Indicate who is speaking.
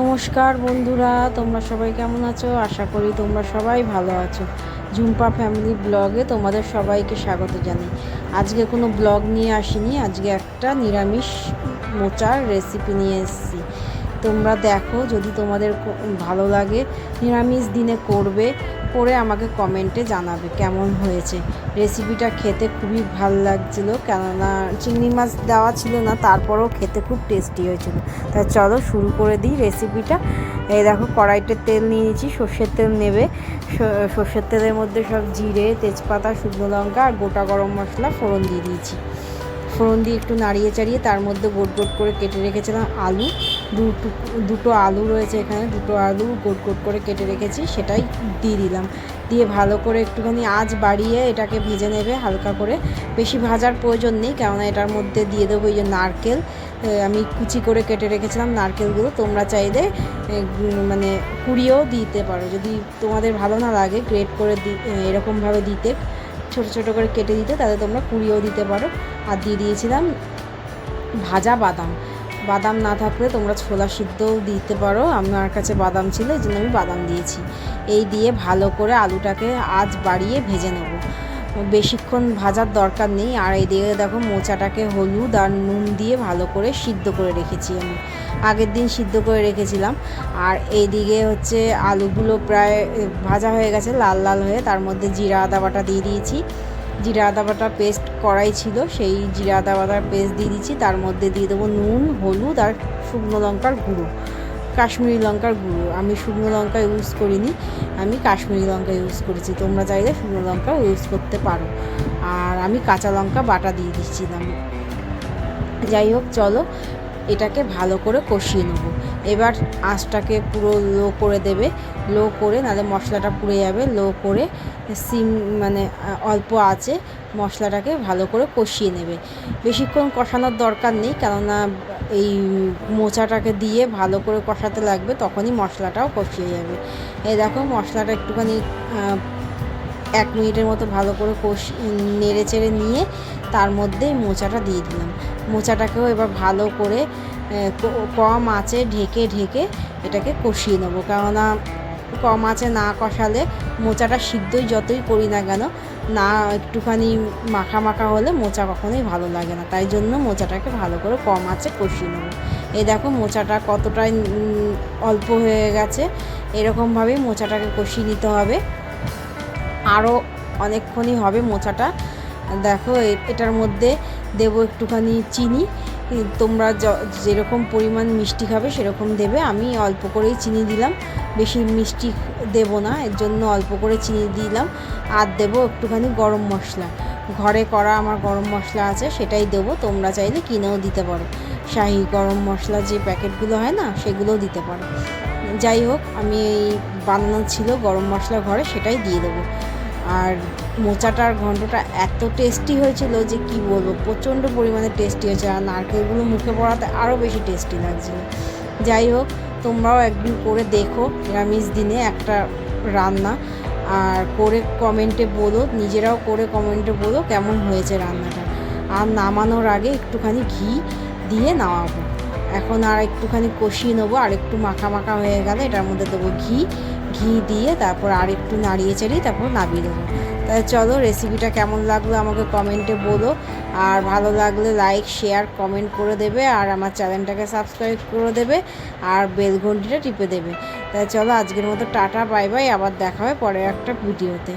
Speaker 1: নমস্কার বন্ধুরা, তোমরা সবাই কেমন আছো? আশা করি তোমরা সবাই ভালো আছো। ঝুম্পা ফ্যামিলি ব্লগে তোমাদের সবাইকে স্বাগত জানাই। আজকে কোনো ব্লগ নিয়ে আসিনি, আজকে একটা নিরামিষ মোচার রেসিপি নিয়ে এসেছি। তোমরা দেখো, যদি তোমাদের ভালো লাগে, নিরামিষ দিনে করবে। করে আমাকে কমেন্টে জানাবে কেমন হয়েছে। রেসিপিটা খেতে খুবই ভালো লাগছিল, কেননা চিংড়ি মাছ দেওয়া ছিল না, তারপরেও খেতে খুব টেস্টি হয়েছিল। তাই চলো শুরু করে দিই রেসিপিটা। এই দেখো, কড়াইতে তেল নিয়ে নিয়েছি, সর্ষের তেল নেবে। সর্ষের তেলের মধ্যে সব জিরে, তেজপাতা, শুকনো লঙ্কা আর গোটা গরম মশলা ফোড়ন দিয়ে দিয়েছি। ফোড়ন দিয়ে একটু নাড়িয়ে চাড়িয়ে তার মধ্যে গোট গোট করে কেটে রেখেছিলাম আলু। দু টুক- দুটো আলু রয়েছে এখানে, দুটো আলু গোট গোট করে কেটে রেখেছি, সেটাই দিয়ে দিলাম। দিয়ে ভালো করে একটুখানি আঁচ বাড়িয়ে এটাকে ভেজে নেবে হালকা করে। বেশি ভাজার প্রয়োজন নেই, কেননা এটার মধ্যে দিয়ে দেবো এই যে নারকেল। আমি কুচি করে কেটে রেখেছিলাম নারকেলগুলো, তোমরা চাইলে মানে কুড়িয়েও দিতে পারো। যদি তোমাদের ভালো না লাগে, গ্রেট করে এরকমভাবে দিতে। ছোট ছোটো করে কেটে দিতে, তাতে তোমরা কুড়িয়েও দিতে পারো। আর দিয়ে দিয়েছিলাম ভাজা বাদাম। বাদাম না থাকলে তোমরা ছোলা সিদ্ধও দিতে পারো। আমার কাছে বাদাম ছিল, এই জন্য আমি বাদাম দিয়েছি। এই দিয়ে ভালো করে আলুটাকে আজ বাড়িয়ে ভেজে নেব। বেশিক্ষণ ভাজার দরকার নেই। আর এই দিকে দেখো মোচাটাকে হলুদ আর নুন দিয়ে ভালো করে সিদ্ধ করে রেখেছি আমি। আগের দিন সিদ্ধ করে রেখেছিলাম। আর এইদিকে হচ্ছে আলুগুলো প্রায় ভাজা হয়ে গেছে, লাল লাল হয়ে। তার মধ্যে জিরা, আদা বাটা দিয়ে দিয়েছি। জিরা, আদা বাটা পেস্ট করাই ছিল, সেই জিরা, আদা বাটার পেস্ট দিয়ে দিচ্ছি তার মধ্যে দিয়ে দেবো নুন, হলুদ আর শুকনো লঙ্কার গুঁড়ো। কাশ্মীরি লঙ্কার গুঁড়ো। আমি শুকনো লঙ্কা ইউজ করিনি। আমি কাশ্মীরি লঙ্কা ইউজ করেছি। তোমরা চাইলে শুকনো লঙ্কা ইউজ করতে পারো। আর আমি কাঁচা লঙ্কা বাটা দিয়ে দিচ্ছিলাম যাই হোক, চলো এটাকে ভালো করে কষিয়ে নেব। এবার আঁচটাকে পুরো লো করে দেবে। লো করে, নাহলে মশলাটা পুড়ে যাবে। লো করে সিম মানে অল্প আছে মশলাটাকে ভালো করে কষিয়ে নেবে। বেশিক্ষণ কষানোর দরকার নেই, কেননা এই মোচাটাকে দিয়ে ভালো করে কষাতে লাগবে, তখনই মশলাটাও কষিয়ে যাবে। এই দেখো মশলাটা একটুখানি এক মিনিটের মতো ভালো করে কষি, নেড়ে চেড়ে নিয়ে তার মধ্যে মোচাটা দিয়ে দিলাম। মোচাটাকেও এবার ভালো করে কম আঁচে ঢেকে ঢেকে এটাকে কষিয়ে নেব। কেননা কম আঁচে না কষালে মোচাটা সিদ্ধই যতই করি না কেন না একটুখানি মাখা মাখা হলে মোচা কখনোই ভালো লাগে না। তাই জন্য মোচাটাকে ভালো করে কম আছে কষিয়ে নেব। এই দেখো মোচাটা কতটাই অল্প হয়ে গেছে। এরকমভাবেই মোচাটাকে কষিয়ে নিতে হবে। আরও অনেকক্ষণই হবে মোচাটা। দেখো এটার মধ্যে দেবো একটুখানি চিনি। তোমরা যেরকম পরিমাণ মিষ্টি খাবে সেরকম দেবে। আমি অল্প করেই চিনি দিলাম। বেশি মিষ্টি দেব না, এর জন্য অল্প করে চিনি দিলাম। আর দেবো একটুখানি গরম মশলা। ঘরে করা আমার গরম মশলা আছে, সেটাই দেবো। তোমরা চাইলে কিনেও দিতে পারো। শাহি গরম মশলা যে প্যাকেটগুলো হয় না, সেগুলোও দিতে পারো। যাই হোক, আমি এই বানানো ছিল গরম মশলা ঘরে, সেটাই দিয়ে দেবো। আর মোচাটার ঘন্টটা এত টেস্টি হয়েছিল যে কি বলব, প্রচণ্ড পরিমাণে টেস্টি হয়েছে আর নারকেলগুলো মুখে পড়াতে আরও বেশি টেস্টি লাগছিল। যাই হোক, তোমরাও একদিন করে দেখো নিরামিষ দিনে একটা রান্না আর করে কমেন্টে বলো, নিজেরাও করে কমেন্টে বলো কেমন হয়েছে রান্নাটা। আর নামানোর আগে একটুখানি ঘি দিয়ে নামাবো। এখন আর একটুখানি কষিয়ে নেব, আর একটু মাখা মাখা হয়ে গেলে এটার মধ্যে দেবো ঘি ঘি দিয়ে তারপর আর একটু নাড়িয়ে চাড়িয়ে তারপর নামিয়ে দেবো তাই চলো রেসিপিটা কেমন লাগল আমাকে কমেন্টে বলো। আর ভালো লাগলে লাইক শেয়ার কমেন্ট করে দেবে। আর আমার চ্যানেলটাকে সাবস্ক্রাইব করে দেবে। আর বেল ঘন্টিটা টিপে দেবে। তাই চলো আজকের মতো টাটা বাই বাই আবার দেখা হবে পরের একটা ভিডিওতে